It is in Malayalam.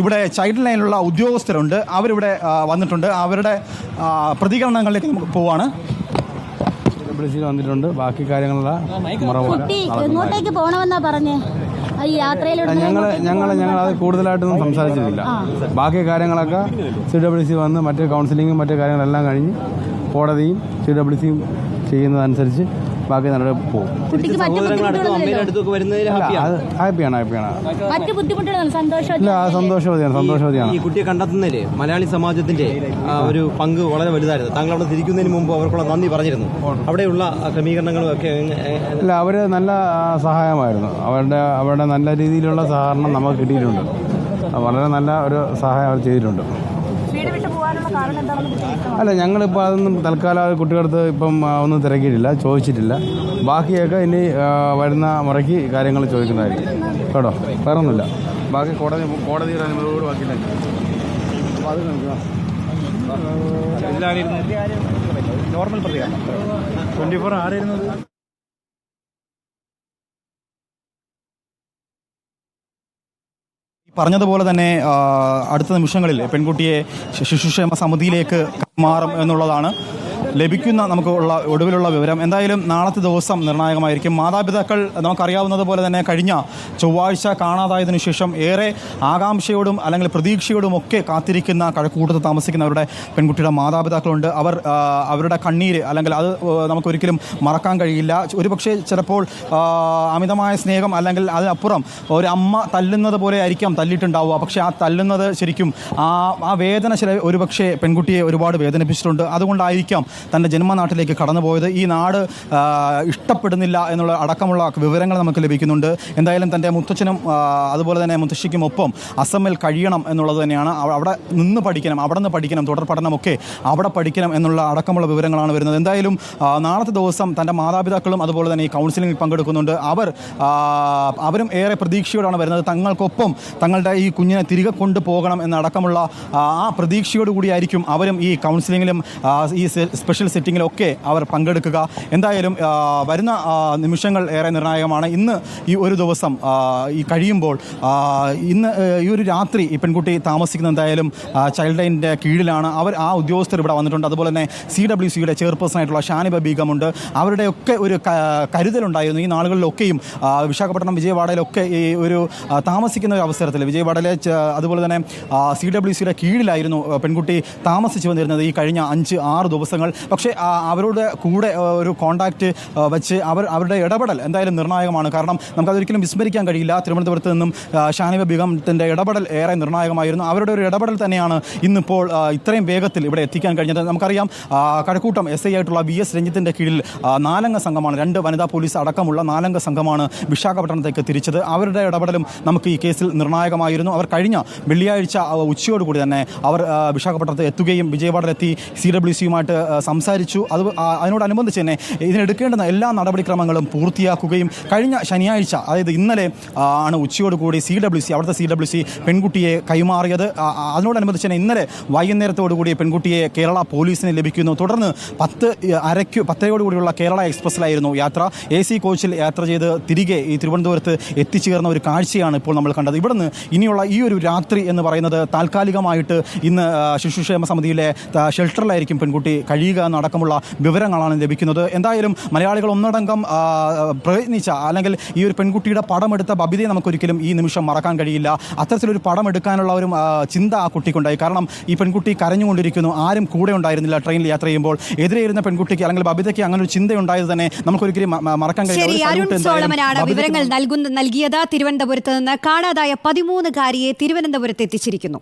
ഇവിടെ ചൈൽഡ് ലൈനിലുള്ള ഉദ്യോഗസ്ഥരുണ്ട്. അവരിവിടെ വന്നിട്ടുണ്ട്. അവരുടെ പ്രതികരണങ്ങളിലേക്ക് നമുക്ക് പോവാണ്. വന്നിട്ടുണ്ട്. ബാക്കി എങ്ങോട്ടേക്ക് പോകണമെന്നാ പറഞ്ഞേ? യാത്രയിലൂടെ ഞങ്ങൾ ഞങ്ങൾ ഞങ്ങൾ അത് കൂടുതലായിട്ടൊന്നും സംസാരിച്ചിട്ടില്ല. ബാക്കി കാര്യങ്ങളൊക്കെ സി ഡബ്ല്യു സി വന്ന് മറ്റ് കൗൺസിലിങ്ങും മറ്റു കാര്യങ്ങളെല്ലാം കഴിഞ്ഞ് കോടതിയും സി ഡബ്ല്യു സിയും ചെയ്യുന്നതനുസരിച്ച് ബാക്കി നല്ല പോകും ഹാപ്പിയാണ് ഹാപ്പിയാണ് മറ്റു ബുദ്ധിമുട്ടുകളൊന്നും സന്തോഷം ഇല്ല സന്തോഷവതിയാണ് സന്തോഷവതിയാണ്. ഈ കുട്ടിയെ കണ്ടെത്തുന്നതിൽ മലയാളി സമാജത്തിന്റെ ഒരു പങ്ക് വളരെ വലുതായിരുന്നു. താങ്കൾ അവിടെ തിരിക്കുന്നതിന് മുമ്പ് അവർക്കുള്ള നന്ദി പറഞ്ഞിരുന്നു. അവിടെയുള്ള ക്രമീകരണങ്ങളും ഒക്കെ അല്ല അവർ നല്ല സഹായമായിരുന്നു. അവരുടെ അവരുടെ നല്ല രീതിയിലുള്ള സഹകരണം നമുക്ക് കിട്ടിയിട്ടുണ്ട്. വളരെ നല്ല ഒരു സഹായം അവർ ചെയ്തിട്ടുണ്ട്. അല്ല ഞങ്ങളിപ്പോൾ അതൊന്നും തൽക്കാലം കുട്ടികളടുത്ത് ഇപ്പം ഒന്നും തിരക്കിയിട്ടില്ല ചോദിച്ചിട്ടില്ല. ബാക്കിയൊക്കെ ഇനി വരുന്ന മുറയ്ക്ക് കാര്യങ്ങൾ ചോദിക്കുന്നതായിരിക്കും. കേട്ടോ? വേറെ ഒന്നുമില്ല ബാക്കി കോടതി കോടതിയുടെ അനുമതിയോട് ബാക്കിയില്ല അപ്പോൾ അത് നോക്കുക നോർമൽ പ്രതികരണം ട്വന്റി ഫോർ ആരായിരുന്നത് പറഞ്ഞതുപോലെ തന്നെ അടുത്ത നിമിഷങ്ങളിൽ പെൺകുട്ടിയെ ശിശുക്ഷേമ സമിതിയിലേക്ക് മാറും എന്നുള്ളതാണ് ലഭിക്കുന്ന നമുക്ക് ഉള്ള ഒടുവിലുള്ള വിവരം. എന്തായാലും നാളത്തെ ദിവസം നിർണായകമായിരിക്കും. മാതാപിതാക്കൾ നമുക്കറിയാവുന്നത് പോലെ തന്നെ കഴിഞ്ഞ ചൊവ്വാഴ്ച കാണാതായതിനു ശേഷം ഏറെ ആകാംക്ഷയോടും അല്ലെങ്കിൽ പ്രതീക്ഷയോടും ഒക്കെ കാത്തിരിക്കുന്ന കഴക്കൂട്ടത്ത് താമസിക്കുന്നവരുടെ പെൺകുട്ടിയുടെ മാതാപിതാക്കളുണ്ട്. അവർ അവരുടെ കണ്ണീര് അല്ലെങ്കിൽ അത് നമുക്കൊരിക്കലും മറക്കാൻ കഴിയില്ല. ഒരുപക്ഷെ ചിലപ്പോൾ അമിതമായ സ്നേഹം അല്ലെങ്കിൽ അതിനപ്പുറം ഒരു അമ്മ തല്ലുന്നത് പോലെ ആയിരിക്കാം തല്ലിയിട്ടുണ്ടാവുക. പക്ഷേ ആ തല്ലുന്നത് ശരിക്കും ആ ആ വേദന ചില ഒരുപക്ഷെ പെൺകുട്ടിയെ ഒരുപാട് വേദനിപ്പിച്ചിട്ടുണ്ട്. അതുകൊണ്ടായിരിക്കാം തന്റെ ജന്മനാട്ടിലേക്ക് കടന്നുപോയത്. ഈ നാട് ഇഷ്ടപ്പെടുന്നില്ല എന്നുള്ള അടക്കമുള്ള വിവരങ്ങൾ നമുക്ക് ലഭിക്കുന്നുണ്ട്. എന്തായാലും തന്റെ മുത്തച്ഛനും അതുപോലെ തന്നെ മുത്തശ്ശിക്കും ഒപ്പം അസമിൽ കഴിയണം എന്നുള്ളത് തന്നെയാണ്. അവ- അവിടെ നിന്ന് പഠിക്കണം അവിടെ നിന്ന് പഠിക്കണം തുടർ പഠനമൊക്കെ അവിടെ പഠിക്കണം എന്നുള്ള അടക്കമുള്ള വിവരങ്ങളാണ് വരുന്നത്. എന്തായാലും നാളത്തെ ദിവസം തന്റെ മാതാപിതാക്കളും അതുപോലെ തന്നെ ഈ കൗൺസിലിംഗിൽ പങ്കെടുക്കുന്നുണ്ട്. അവർ അവരും ഏറെ പ്രതീക്ഷയോടാണ് വരുന്നത്. തങ്ങൾക്കൊപ്പം തങ്ങളുടെ ഈ കുഞ്ഞിനെ തിരികെ കൊണ്ടുപോകണം എന്നടക്കമുള്ള ആ പ്രതീക്ഷയോടുകൂടിയായിരിക്കും പ്രതീക്ഷയോട് കൂടിയായിരിക്കും അവരും ഈ കൗൺസിലിങ്ങിലും ഈ സ്പെഷ്യൽ സെറ്റിങ്ങിലൊക്കെ അവർ പങ്കെടുക്കുക. എന്തായാലും വരുന്ന നിമിഷങ്ങൾ ഏറെ നിർണായകമാണ്. ഇന്ന് ഈ ഒരു ദിവസം ഈ കഴിയുമ്പോൾ ഇന്ന് ഈ ഒരു രാത്രി ഈ പെൺകുട്ടി താമസിക്കുന്ന എന്തായാലും ചൈൽഡ് ലൈനിന്റെ കീഴിലാണ്. അവർ ആ ഉദ്യോഗസ്ഥർ ഇവിടെ വന്നിട്ടുണ്ട്. അതുപോലെ തന്നെ സി ഡബ്ല്യു സിയുടെ ചെയർപേഴ്സൺ ആയിട്ടുള്ള ഷാനിബ ബീഗമുണ്ട്. അവരുടെയൊക്കെ ഒരു കരുതലുണ്ടായിരുന്നു. ഈ നാളുകളിലൊക്കെയും വിശാഖപട്ടണം വിജയവാഡയിലൊക്കെ ഈ ഒരു താമസിക്കുന്ന ഒരു അവസരത്തിൽ വിജയവാഡയിലെ അതുപോലെ തന്നെ സി ഡബ്ല്യു സിയുടെ കീഴിലായിരുന്നു പെൺകുട്ടി താമസിച്ചു വന്നിരുന്നത് ഈ കഴിഞ്ഞ അഞ്ച് ആറ് ദിവസങ്ങൾ. പക്ഷേ അവരോട് കൂടെ ഒരു കോണ്ടാക്റ്റ് വെച്ച് അവർ അവരുടെ ഇടപെടൽ എന്തായാലും നിർണായകമാണ്. കാരണം നമുക്കതൊരിക്കലും വിസ്മരിക്കാൻ കഴിയില്ല. തിരുവനന്തപുരത്ത് നിന്നും ഷാനിബ ബീഗത്തിന്റെ ഇടപെടൽ ഏറെ നിർണായകമായിരുന്നു. അവരുടെ ഒരു ഇടപെടൽ തന്നെയാണ് ഇന്നിപ്പോൾ ഇത്രയും വേഗത്തിൽ ഇവിടെ എത്തിക്കാൻ കഴിഞ്ഞത്. നമുക്കറിയാം കഴക്കൂട്ടം എസ് ഐ ആയിട്ടുള്ള വി എസ് രഞ്ജിത്തിന്റെ കീഴിൽ നാലംഗ സംഘമാണ് രണ്ട് വനിതാ പോലീസ് അടക്കമുള്ള നാലംഗ സംഘമാണ് വിശാഖപട്ടണത്തേക്ക് തിരിച്ചത്. അവരുടെ ഇടപെടലും നമുക്ക് ഈ കേസിൽ നിർണായകമായിരുന്നു. അവർ കഴിഞ്ഞ വെള്ളിയാഴ്ച ഉച്ചയോടുകൂടി തന്നെ അവർ വിശാഖപട്ടണത്ത് എത്തുകയും വിജയവാഡയിലെത്തി സി ഡബ്ല്യു സിയുമായിട്ട് സംസാരിച്ചു. അത് അതിനോടനുബന്ധിച്ച് തന്നെ ഇതിനെടുക്കേണ്ടുന്ന എല്ലാ നടപടിക്രമങ്ങളും പൂർത്തിയാക്കുകയും കഴിഞ്ഞ ശനിയാഴ്ച അതായത് ഇന്നലെ ആണ് ഉച്ചയോടുകൂടി സി ഡബ്ല്യു സി അവിടുത്തെ സി ഡബ്ല്യു സി പെൺകുട്ടിയെ കൈമാറിയത്. അതിനോടനുബന്ധിച്ച് തന്നെ ഇന്നലെ വൈകുന്നേരത്തോടുകൂടി പെൺകുട്ടിയെ കേരള പോലീസിന് ലഭിക്കുന്നു. തുടർന്ന് പത്ത് അരയ്ക്കു പത്തരയോടുകൂടിയുള്ള കേരള എക്സ്പ്രസ്സിലായിരുന്നു യാത്ര. എ സി കോച്ചിൽ യാത്ര ചെയ്ത് തിരികെ ഈ തിരുവനന്തപുരത്ത് എത്തിച്ചേർന്ന ഒരു കാഴ്ചയാണ് ഇപ്പോൾ നമ്മൾ കണ്ടത്. ഇവിടുന്ന് ഇനിയുള്ള ഈ ഒരു രാത്രി എന്ന് പറയുന്നത് താൽക്കാലികമായിട്ട് ഇന്ന് ശിശുക്ഷേമ സമിതിയിലെ ഷെൽട്ടറിലായിരിക്കും പെൺകുട്ടി കഴിയുക. എന്നടക്കമുള്ള വിവരങ്ങളാണ് ലഭിക്കുന്നത്. എന്തായാലും മലയാളികൾ ഒന്നടങ്കം പ്രയത്നിച്ച അല്ലെങ്കിൽ ഈ ഒരു പെൺകുട്ടിയുടെ പടമെടുത്ത ബബിതയെ നമുക്കൊരിക്കലും ഈ നിമിഷം മറക്കാൻ കഴിയില്ല. അത്തരത്തിലൊരു പടം എടുക്കാനുള്ള ഒരു ചിന്ത ആ കുട്ടിക്കുണ്ടായി. കാരണം ഈ പെൺകുട്ടി കരഞ്ഞുകൊണ്ടിരിക്കുന്നു. ആരും കൂടെ ഉണ്ടായിരുന്നില്ല ട്രെയിനിൽ യാത്ര ചെയ്യുമ്പോൾ. എതിരെ ഇരുന്ന പെൺകുട്ടിക്ക് അല്ലെങ്കിൽ ബബിതയ്ക്ക് അങ്ങനെ ഒരു ചിന്ത ഉണ്ടായത് തന്നെ നമുക്കൊരിക്കലും മറക്കാൻ കഴിയില്ല. വിവരങ്ങൾ നൽകുന്ന നൽകിയത്. തിരുവനന്തപുരത്ത് നിന്ന് കാണാതായ പതിമൂന്നുകാരിയെ തിരുവനന്തപുരത്ത് എത്തിച്ചിരിക്കുന്നു.